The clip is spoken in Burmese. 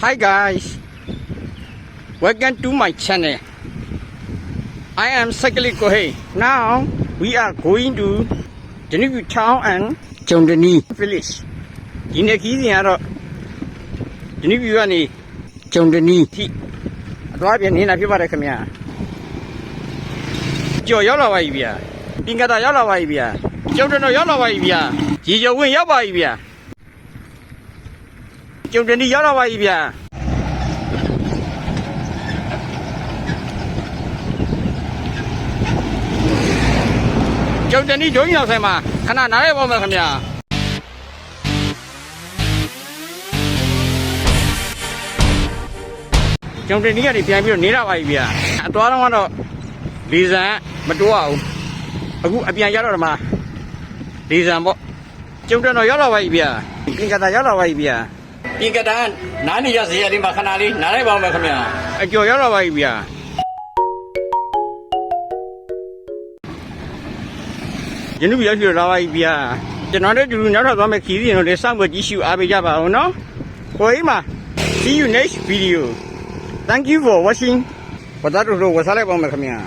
Hi guys, welcome to my channel. I am Sakali Kohei. Now we are going to Danubu town and Chongdani village. ဒီနေ့ခီးစဉ်ကတော့ Danubu ကနေ Chongdani ထိအသွားပြန်နေတာဖြစ်ပါတယ်ခင်ဗျာ။ကြော်ရောက်လာပါပြီဗျာ။တင်ကတာရောက်လာပါပြီဗျာ။ကျုံတော်ရောက်လာပါပြီဗျာ။ရေကျော်ဝင်ရောက်ပါပြီဗျာ။ ကျုံတနီရောက်လာပါပြီဗျာ။ကျုံတနီဒုံးရောက်ဆိုင်မှာခဏနားရဲပါမယ်ခင်ဗျာကျုံတနီကနေပြန်ပြီးတော့နေရပါပြီဗျာအသွားတော့ကတော့လီဇန်မတိုးအောင်အခုအပြန်ရောက်တော့ဒီမှာလီဇန်ပေါ့ကျုံတတော်ရောက်လာပါပြီဗျာပြင်ကတာရောက်လာပါပြီဗျာ ပြင်ကတာနားနေရစေရလေးမှာခဏလေးနားရဲပါမယ်ခင်ဗျာအကျော်ရောက်လာပါပြီဗျာယနေ့ရောက်ရှိလာပါပြီဗျာကျွန်တော်တို့ဒီလိုနောက်ထပ်သွားမယ့်ခီးစဉ်တို့လည်းစောင့်ဖို့ကြည့်ရှုအားပေးကြပါအောင်နော်ကိုအိမ်မှာ see you next video thank you for watching ဘာသာတို့ဝစားလိုက်ပါမယ်ခင်ဗျာ